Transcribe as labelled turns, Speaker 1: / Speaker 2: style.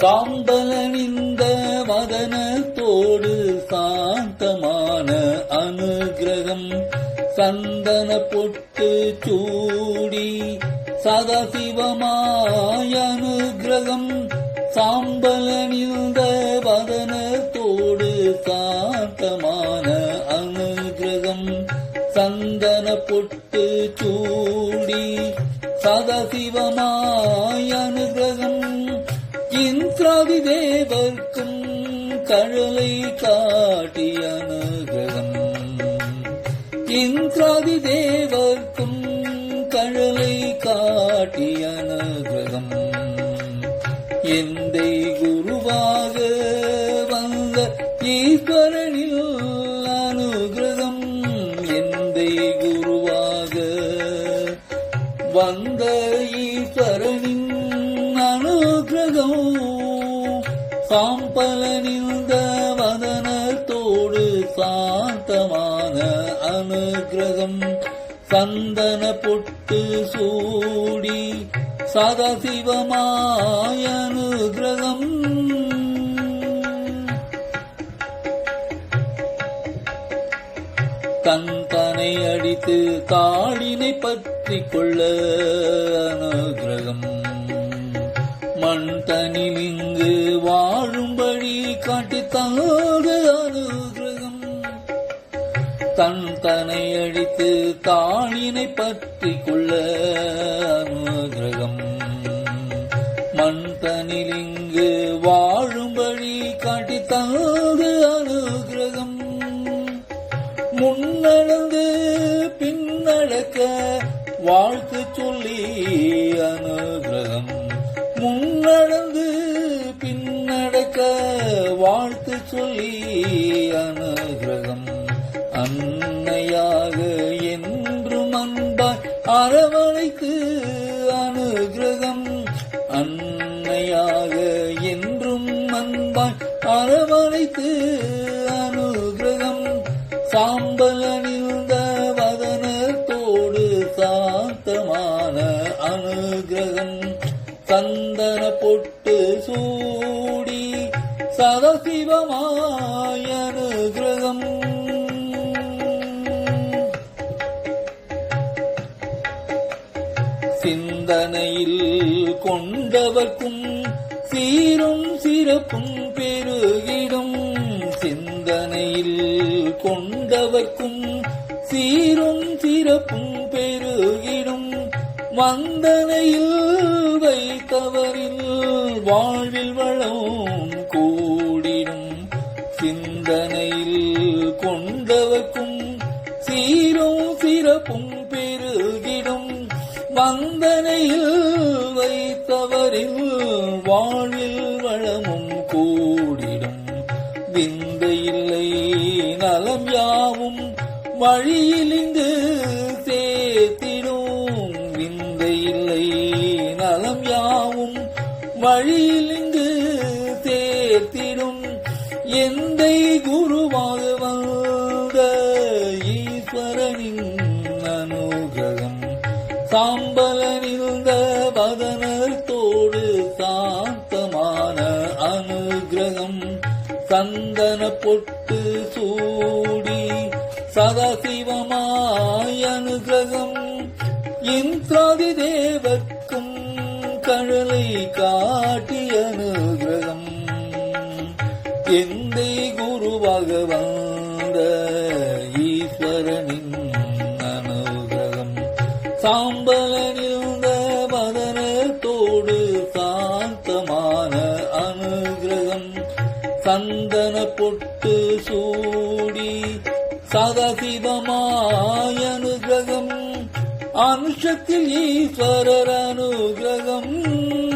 Speaker 1: சாம்பலனிந்த வதனத்தோடு சாந்தமான அனுகிரகம் சந்தன பொட்டு சூடி சதசிவமாய அனுகிரகம் சாம்பலனிந்த வதனத்தோடு சாந்தமான அனுகிரகம் சந்தன பொட்டு சூடி சதசிவமாய இந்திராதி கழலை காட்டிய நகரம் இந்திராதி தேவர்க்கும் கழலை காட்டிய நகரம் எந்தை குருவாக வந்த ஈஸ்வரனில் அனுகிரகம். எந்தை குருவாக வந்த ஈஸ்வரனின் சாம்பலனிந்த வதனத்தோடு சாந்தமான அனுகிரகம் சந்தன பொட்டு சூடி சதசிவமாய அனுகிரகம். தன் அடித்து தாளினை பற்றி கொள்ள அனுகிரகம். மண் தனில் வாழும்படி காட்டி தங்க அனுகிரகம். தன் தனை அடித்து தாளினை பற்றி கொள்ள அனுகிரகம். மண் தனிலிங்கு வாழும்படி காட்டி தங்க அனுகிரகம் முன்னடந்து பின்னடக்க வாழ்த்து சொல்லி சொல்லி அனுகிரகம் அன்னையாக என்றும் அன்பாய் அரவணைத்து அனுகிரகம் அன்னையாக என்றும் அன்பாய் அரவணைத்து அனுகிரகம் சாம்பலனிந்த வதனத்தோடு சாந்தமான அனுகிரகம் சந்தன பொட்டு சூடி சதசிவமாய சிந்தனையில் கொண்டவர்க்கும் சீரும் சிறப்பும் பெருகிடும். சிந்தனையில் கொண்டவர்க்கும் சீரும் சிறப்பும் பெருகிடும். வந்தனையில் வைத்தவரில் வாழ்வில் வளம் கூ சிந்தனையில் கொண்டவர்க்கும் சீரும் சிறப்பும் பெருகிடும். வந்தனையில் வைத்தவரில் வாழ்வில் வளமும் கூடிடும். விந்தையில்லை நலம் யாவும் வழியில் இங்கு சேர்த்திடும். விந்தையில்லை நலம் யாவும் வழியில் இங்கு சேர்த்திடும் எந்தை குருவாக வந்த ஈஸ்வரனின் அனுகிரகம் சாம்பலனிருந்த வதனத்தோடு சாந்தமான அனுகிரகம் சந்தன பொட்டு சூடி சதாசிவமாய் அனுகிரகம் இந்திராதி தேவர்க்கும் கழலை காட்டி அனுகிரகம். எந்தை குருவாக வந்த ஈஸ்வரனின் அனுகிரகம். சாம்பலனிருந்த வதனத்தோடு சாந்தமான அனுகிரகம். சந்தன பொட்டு சூடி சதசிவமாய அனுகிரகம். அனுஷத்தில் ஈஸ்வரர் அனுகிரகம்.